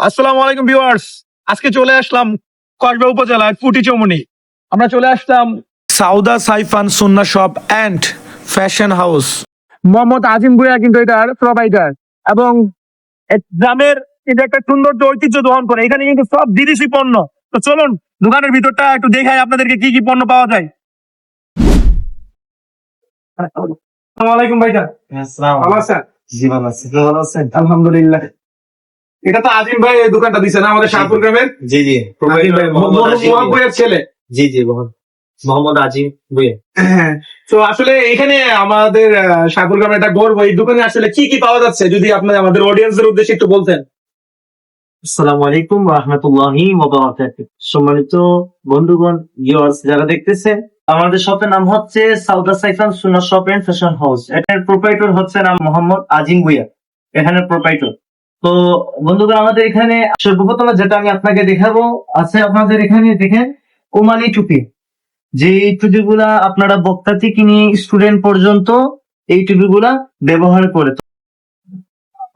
আসসালামু আলাইকুম ভিউয়ার্স। আজকে চলে আসলাম কসবা উপজেলার ফুটি চৌমনি। আমরা চলে আসলাম Sauda Saifan Sunna shop and fashion house. Mohammad Azim Bhuiyan কিন্তু এটার প্রোভাইডার এবং গ্রামের এটা একটা সুন্দর ঐতিহ্য দহন করে। এখানে কিন্তু সব বিদেশি পণ্য। তো চলুন দোকানের ভিতরটা একটু দেখাই আপনাদেরকে কি কি পণ্য পাওয়া যায়। আসসালামু আলাইকুম ভাইটা ভালো আছেন? জি ভালো আছি। ভালো আছেন? আলহামদুলিল্লাহ। এটা তো আজিম ভাই এই দোকানটা দিছে না আমাদের শাহপুর গ্রামের? জি জি। মোহাম্মদ ভাইয়ের ছেলে? জি জি মোহাম্মদ। মোহাম্মদ আজিম বুয়ে হ্যাঁ। তো আসলে এখানে আমাদের শাহপুর গ্রামের একটা গর্ব এই দোকানে আসলে কি কি পাওয়া যাচ্ছে যদি আপনি আমাদের অডিয়েন্সের উদ্দেশ্যে একটু বলতেন? আসসালামু আলাইকুম রহমতুল্লাহি সম্মানিত বন্ধুগণ ভিউয়ার্স যারা দেখতেছেন আমাদের শপের নাম হচ্ছে Sauda Saifan Suna shop and fashion house. এটার প্রোপাইটর হচ্ছে নাম মোহাম্মদ আজিম ভুইয়া। এখানে প্রোপাইটর তো বন্ধুরা, আমাদের এখানে সর্বপ্রথম যেটা আমি আপনাকে দেখাবো, আছে আপনাদের এখানে দেখেন ওমানি টুপি। যে এই টুপিগুলা আপনারা বক্তা থেকে নিয়ে স্টুডেন্ট পর্যন্ত এই টুপিগুলা ব্যবহার করে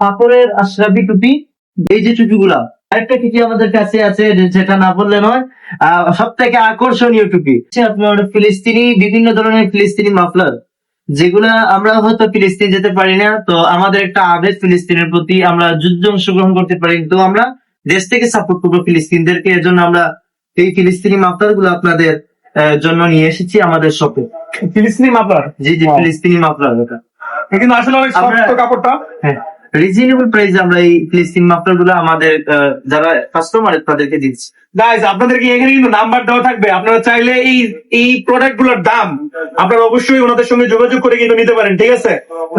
কাপড়ের আশরাফি টুপি, এই যে টুপিগুলা, আরেকটা টুপি আমাদের কাছে আছে যেটা না বললে নয়, আহ সব থেকে আকর্ষণীয় টুপি। আপনার ফিলিস্তিনি, বিভিন্ন ধরনের ফিলিস্তিনি মাফলার। যেগুলা আমরা হয়তো ফিলিস্তিন যেতে পারি না তো আমাদের একটা আবেগ ফিলিস্তিনের প্রতি আমরা যুদ্ধ অংশগ্রহণ করতে পারি। তো আমরা দেশ থেকে সাপোর্ট করব ফিলিস্তিনদেরকে এর জন্য আমরা এই ফিলিস্তিনি মাফলারগুলো আপনাদের জন্য নিয়ে এসেছি আমাদের শপে। ফিলিস্তিনি মাপলার জি জি ফিলিস্তিনি মাফলার এটা কিন্তু আসলে অনেক শক্ত কাপড়টা। হ্যাঁ। রিজনেবল প্রাইসে আমরা এই ফিলিস্তিন মাফলারগুলো আমাদের যারা কাস্টমার তাদেরকে দিচ্ছি। গাইজ আপনাদেরকে এখানে কিন্তু নাম্বার দেওয়া থাকবে। আপনারা চাইলে এই এই প্রোডাক্টগুলোর দাম আপনারা অবশ্যই ওনাদের সঙ্গে যোগাযোগ করে কিন্তু নিতে পারেন ঠিক আছে?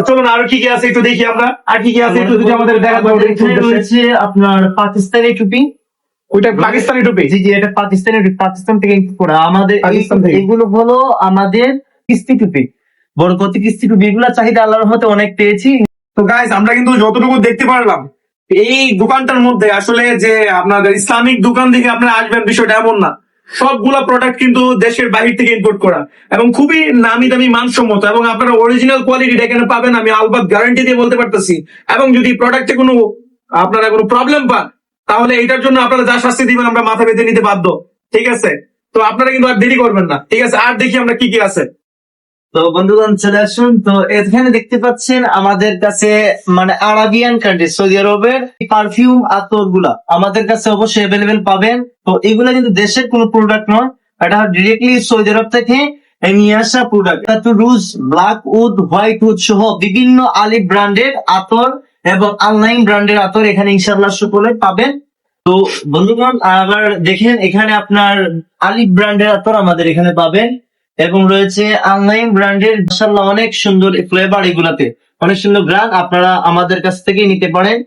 চলুন আরও কি কি আছে একটু দেখি আমরা। আর কি কি আছে একটু যদি আমাদের এখানে রয়েছে আপনার পাকিস্তানি টুপি। ওইটা পাকিস্তানি টুপি? জি জি এটা পাকিস্তানি টুপি, পাকিস্তান থেকে করা। আমাদের এগুলো হলো আমাদের কিস্তি টুপি। বড় কত কিস্তি টুপি এগুলো চাহিদা আল্লাহর হতে অনেক পেয়েছি। তো গাইজ আমরা কিন্তু যতটুকু দেখতে পারলাম, এই দোকানটার মধ্যে আসলে যে আপনাদের ইসলামিক দোকান থেকে আপনারা আসবেন বিষয়টা এমন না। সবগুলা প্রোডাক্ট কিন্তু দেশের বাহির থেকে ইম্পোর্ট করা এবং খুবই নামি দামি, মানসম্মত এবং আপনারা অরিজিনাল কোয়ালিটি এখানে পাবেন, আমি আলবাত গ্যারান্টি দিয়ে বলতে পারতেছি। এবং যদি প্রোডাক্টে কোনো, আপনারা কোনো প্রবলেম পান, তাহলে এটার জন্য আপনারা যা শাস্তি দিবেন আমরা মাথা বেঁধে নিতে বাধ্য। ঠিক আছে? তো আপনারা কিন্তু আর দেরি করবেন না। ঠিক আছে? আর দেখি আমরা কি কি আছে। তো বন্ধুগণ, চলে আসুন। তো এখানে দেখতে পাচ্ছেন আমাদের কাছে মানে আরাবিয়ান কান্ট্রি সৌদি আরবের পারফিউম আতরগুলা আমাদের কাছে অবশ্যই অ্যাভেলেবেল পাবেন। তো এগুলা কিন্তু দেশের কোনো প্রোডাক্ট নয়, এটা ডিরেক্টলি সৌদি আরব থেকে নিয়ে আসা প্রোডাক্ট রুজ ব্ল্যাক উড হোয়াইট উড সহ বিভিন্ন আলি ব্র্যান্ডের আতর এবং অনলাইন ব্র্যান্ডের আতর এখানে ইনশাল্লাহ সকলে পাবেন। তো বন্ধুগণ, আবার দেখেন, এখানে আপনার আলিফ ব্র্যান্ডের আতর আমাদের এখানে পাবেন। এবং রয়েছে অনলাইন ব্র্যান্ডের মাসাল্লাহ অনেক সুন্দর ফ্লেভার এগুলাতে। অনেক সুন্দর গ্রান আপনারা আমাদের কাছ থেকে নিতে পারেন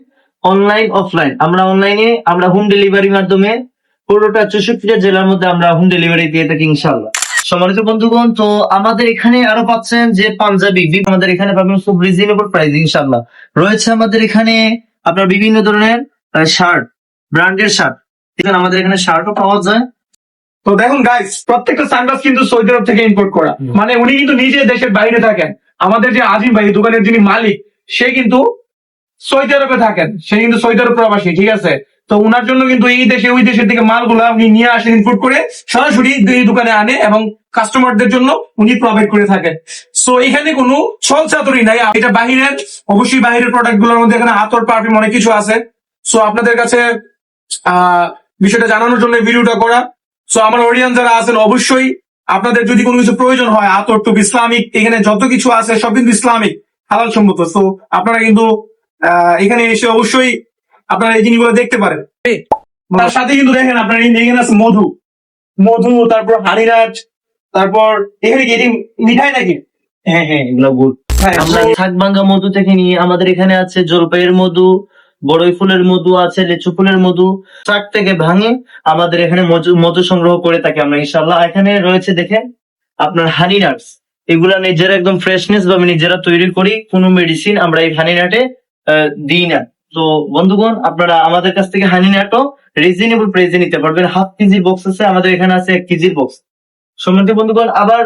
অনলাইন অফলাইন আমরা অনলাইনে আমরা হোম ডেলিভারির মাধ্যমে পুরোটা চৌষট্টিটা জেলার মধ্যে আমরা হোম ডেলিভারি দিয়ে থাকি ইনশাল্লাহ সম্মানিত বন্ধুগণ, তো আমাদের এখানে আরও পাচ্ছেন যে পাঞ্জাবি আমাদের এখানে পাবেন খুব রিজনেবল প্রাইস ইনশাল্লাহ রয়েছে আমাদের এখানে আপনার বিভিন্ন ধরনের শার্ট ব্র্যান্ডের শার্ট আমাদের এখানে শার্টও পাওয়া যায়। তো দেখুন গাইস প্রত্যেকটা সানগ্লাস কিন্তু সৌদি আরব থেকে ইম্পোর্ট করা। মানে উনি কিন্তু নিজে দেশের বাইরে থাকেন। আমাদের যে আজিম ভাই দোকানের যিনি মালিক সে কিন্তু সৌদি আরবে থাকেন। সে কিন্তু সৌদি আরব প্রবাসী ঠিক আছে? তো উনার জন্য কিন্তু এই দেশে ওই দেশের থেকে মালগুলা উনি নিয়ে আসেন ইম্পোর্ট করে সরাসরি এই দোকানে আনে এবং কাস্টমারদের জন্য উনি প্রোভাইড করে থাকেন সো এখানে কোনো ছল চাতুরি নাই। এটা বাহিরের অবশ্যই বাহিরের প্রোডাক্টগুলোর মধ্যে এখানে হাতর পারফিউম অনেক কিছু আছে। সো আপনাদের কাছে আহ বিষয়টা জানানোর জন্য ভিডিওটা করা। সো আমার অডিয়েন্স যারা আছেন অবশ্যই আপনাদের যদি কোনো কিছু প্রয়োজন হয় আতর টুপ ইসলামিক এখানে যত কিছু আছে সব কিন্তু ইসলামিক হালাল সম্মত। তো আপনারা কিন্তু আহ, এখানে এসে অবশ্যই আপনারা এই জিনিসগুলো দেখতে পারেন। তার সাথে কিন্তু দেখেন আপনার এখানে আছে মধু। মধু তারপর হানিরাজ তারপর এখানে কি এটি মিঠাই নাকি? হ্যাঁ হ্যাঁ এগুলো গুড। হ্যাঁ, আমরা শাকবাঙ্গা মধু থেকে নিয়ে আমাদের এখানে আছে জলপাইয়ের মধু বড়ই ফুলের মধু আছে, লিচু ফুলের মধু ট্রাক থেকে ভাঙে আমাদের এখানে মধু সংগ্রহ করে থাকি আমরা ইনশাল্লাহ এখানে রয়েছে, দেখেন, আপনার হানি নাটস এগুলা নিজেরা একদম ফ্রেশনেস ভাবে নিজেরা তৈরি করি, কোনো মেডিসিন আমরা এই হানি নাটে দিই না। তো, বন্ধুগণ, আপনারা আমাদের কাছ থেকে হানি নাটও রিজনেবল প্রাইসে নিতে পারবেন। হাফ কেজি বক্স আছে, আমাদের এখানে আছে এক কেজির বক্স সম্মানিত বন্ধুগণ, আবার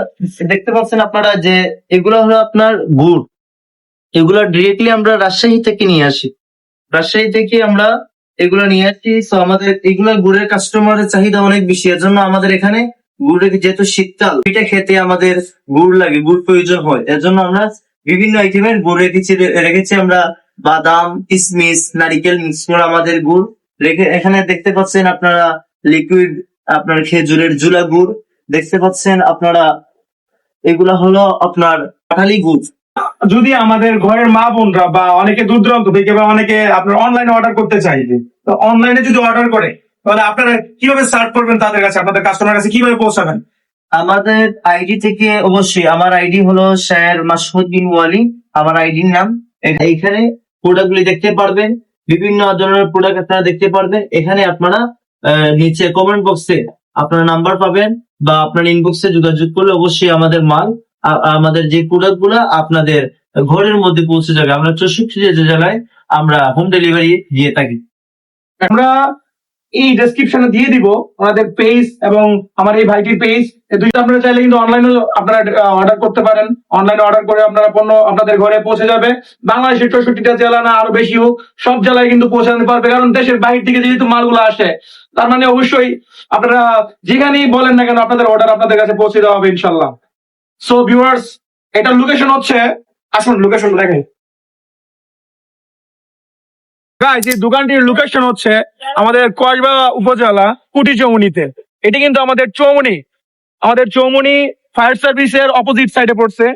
দেখতে পাচ্ছেন আপনারা যে এগুলো হলো আপনার গুড়। এগুলো ডিরেক্টলি আমরা রাজশাহী থেকে নিয়ে আসি। রাজশাহী থেকে আমরা এগুলো নিয়ে আসছি। তো আমাদের এগুলা গুড়ের কাস্টমারের চাহিদা অনেক বেশি। এর জন্য আমাদের এখানে গুড়ের যেহেতু শীতকাল পিঠা খেতে আমাদের গুড় লাগে, গুড় প্রয়োজন হয়। এর জন্য আমরা বিভিন্ন আইটেমের গুড় রেখেছি রেখেছি আমরা বাদাম কিশমিশ নারিকেল, মিক্স করে আমাদের গুড়। রেখে এখানে দেখতে পাচ্ছেন আপনারা লিকুইড আপনার খেজুরের জুলা গুড়। দেখতে পাচ্ছেন আপনারা, এগুলা হলো আপনার কাঁঠালি গুড়। যদি আমাদের ঘরের মা বোনরা বা অনেকে দূর দূরান্ত থেকে বা অনেকে আপনার অনলাইনে অর্ডার করতে চাইবে তো অনলাইনে যদি অর্ডার করে, তাহলে আপনারা কীভাবে সার্চ করবেন তাদের কাছে? আপনাদের কাস্টমার কাছে কীভাবে পৌঁছাবেন? আমাদের আইডি থেকে অবশ্যই, আমার আইডি হলো শায়ের মাসুদ বিন ওয়ালি আমার আইডির নাম। এইখানে প্রোডাক্ট গুলি দেখতে পারবেন, বিভিন্ন ধরনের প্রোডাক্ট আপনারা দেখতে পারবেন। এখানে আপনারা নিচে কমেন্ট বক্সে আপনার নাম্বার পাবেন বা আপনার ইনবক্সে যোগাযোগ করলে অবশ্যই আমাদের মাল আমাদের যে প্রোডাক্টগুলা আপনাদের ঘরের মধ্যে পৌঁছে যাবে, আমরা চৌষট্টি জেলায় আমরা হোম ডেলিভারি দিয়ে থাকি। আমরা এই ডেসক্রিপশনে দিয়ে দিব ওনাদের পেজ এবং আমার এই ভাইটির পেজ দুইটা আপনারা চাইলে কিন্তু অনলাইনে আপনারা অর্ডার করতে পারেন। অনলাইনে অর্ডার করে আপনারা পণ্য আপনাদের ঘরে পৌঁছে যাবে। বাংলাদেশের চৌষট্টিটা জেলা না আরও বেশি হোক, সব জেলায় কিন্তু পৌঁছাতে পারবে। কারণ দেশের বাইরে থেকে যেহেতু মালগুলো আসে, তার মানে অবশ্যই আপনারা যেখানেই বলেন না কেন আপনাদের অর্ডার আপনাদের কাছে পৌঁছে দেওয়া হবে ইনশাল্লাহ সো ভিউয়ার্স এটার লোকেশন হচ্ছে, আসুন লোকেশন দেখেন গাইজ এই দোকানটির লোকেশন হচ্ছে আমাদের কসবা উপজেলা কুটি চৌমুনিতে। এটি কিন্তু আমাদের চৌমুনি। আমাদের চৌমুনি ফায়ার সার্ভিসের অপোজিট সাইডে পড়ছে।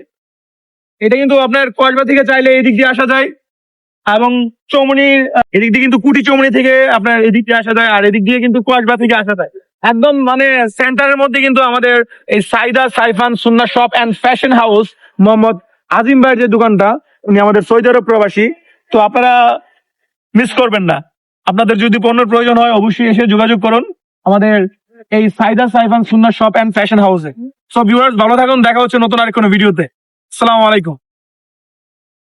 এটা কিন্তু আপনার কসবা থেকে চাইলে এদিক দিয়ে আসা যায় এবং চৌমুনির এদিক দিয়ে কিন্তু কুটি চৌমুনি থেকে আপনার এদিক দিয়ে আসা যায় আর এদিক দিয়ে কিন্তু কসবা থেকে আসা যায়। একদম মানে সেন্টারের মধ্যে কিন্তু আমাদের এই Saida, Saifan Sunna shop and fashion house Mohammad Azim ভাইয়ের যে দোকানটা, উনি আমাদের সৌদি আরব প্রবাসী। তো আপনারা মিস করবেন না। আপনাদের যদি পণ্যের প্রয়োজন হয়, অবশ্যই এসে যোগাযোগ করুন আমাদের এই সাইদা, সাইফান সুন্দর শপ অ্যান্ড ফ্যাশন হাউসে সো ভিউয়ার্স ভালো থাকুন, দেখা হচ্ছে নতুন আর কোনো ভিডিওতে আসসালামু আলাইকুম।